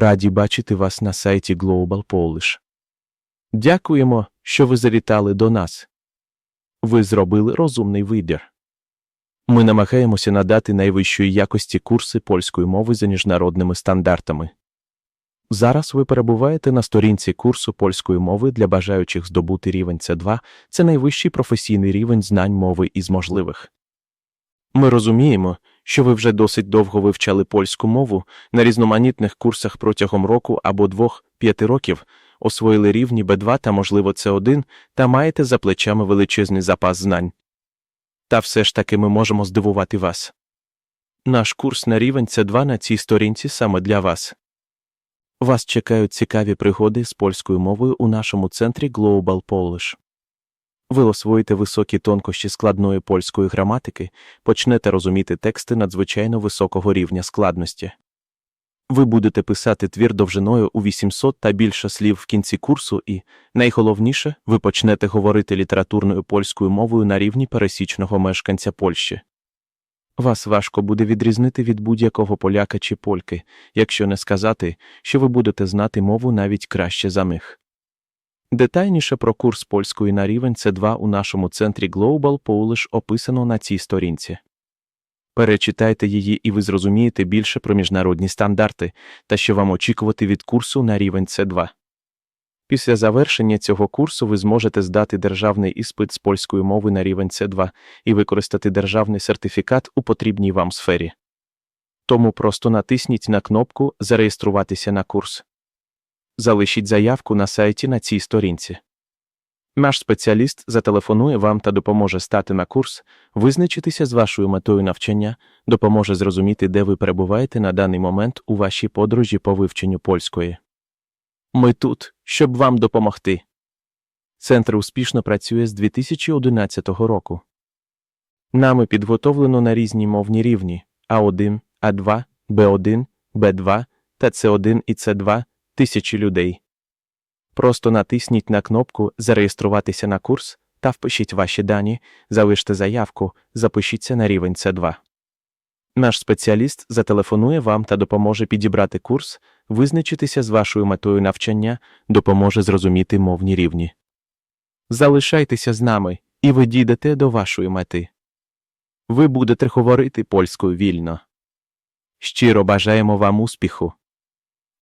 Раді бачити вас на сайті Global Polish. Дякуємо, що ви завітали до нас. Ви зробили розумний вибір. Ми намагаємося надати найвищої якості курси польської мови за міжнародними стандартами. Зараз ви перебуваєте на сторінці курсу польської мови для бажаючих здобути рівень С2 це найвищий професійний рівень знань мови із можливих. Ми розуміємо, що ви вже досить довго вивчали польську мову на різноманітних курсах протягом року або двох-п'яти років, освоїли рівні Б2 та, можливо, С1 та маєте за плечами величезний запас знань. Та все ж таки ми можемо здивувати вас. Наш курс на рівень С2 на цій сторінці саме для вас. Вас чекають цікаві пригоди з польською мовою у нашому центрі Global Polish. Ви освоїте високі тонкощі складної польської граматики, почнете розуміти тексти надзвичайно високого рівня складності. Ви будете писати твір довжиною у 800 та більше слів в кінці курсу і, найголовніше, ви почнете говорити літературною польською мовою на рівні пересічного мешканця Польщі. Вас важко буде відрізнити від будь-якого поляка чи польки, якщо не сказати, що ви будете знати мову навіть краще за них. Детальніше про курс польської на рівень С2 у нашому центрі Global Polish описано на цій сторінці. Перечитайте її і ви зрозумієте більше про міжнародні стандарти та що вам очікувати від курсу на рівень С2. Після завершення цього курсу ви зможете здати державний іспит з польської мови на рівень С2 і використати державний сертифікат у потрібній вам сфері. Тому просто натисніть на кнопку Зареєструватися на курс. Залишіть заявку на сайті на цій сторінці. Наш спеціаліст зателефонує вам та допоможе стати на курс, визначитися з вашою метою навчання, допоможе зрозуміти, де ви перебуваєте на даний момент у вашій подорожі по вивченню польської. Ми тут, щоб вам допомогти. Центр успішно працює з 2011 року. Нами підготовлено на різні мовні рівні А1, А2, Б1, Б2 та С1 і С2 тисячі людей. Просто натисніть на кнопку Зареєструватися на курс та впишіть ваші дані, залиште заявку, запишіться на рівень С2. Наш спеціаліст зателефонує вам та допоможе підібрати курс, визначитися з вашою метою навчання, допоможе зрозуміти мовні рівні. Залишайтеся з нами, і ви дійдете до вашої мети. Ви будете говорити польською вільно. Щиро бажаємо вам успіху.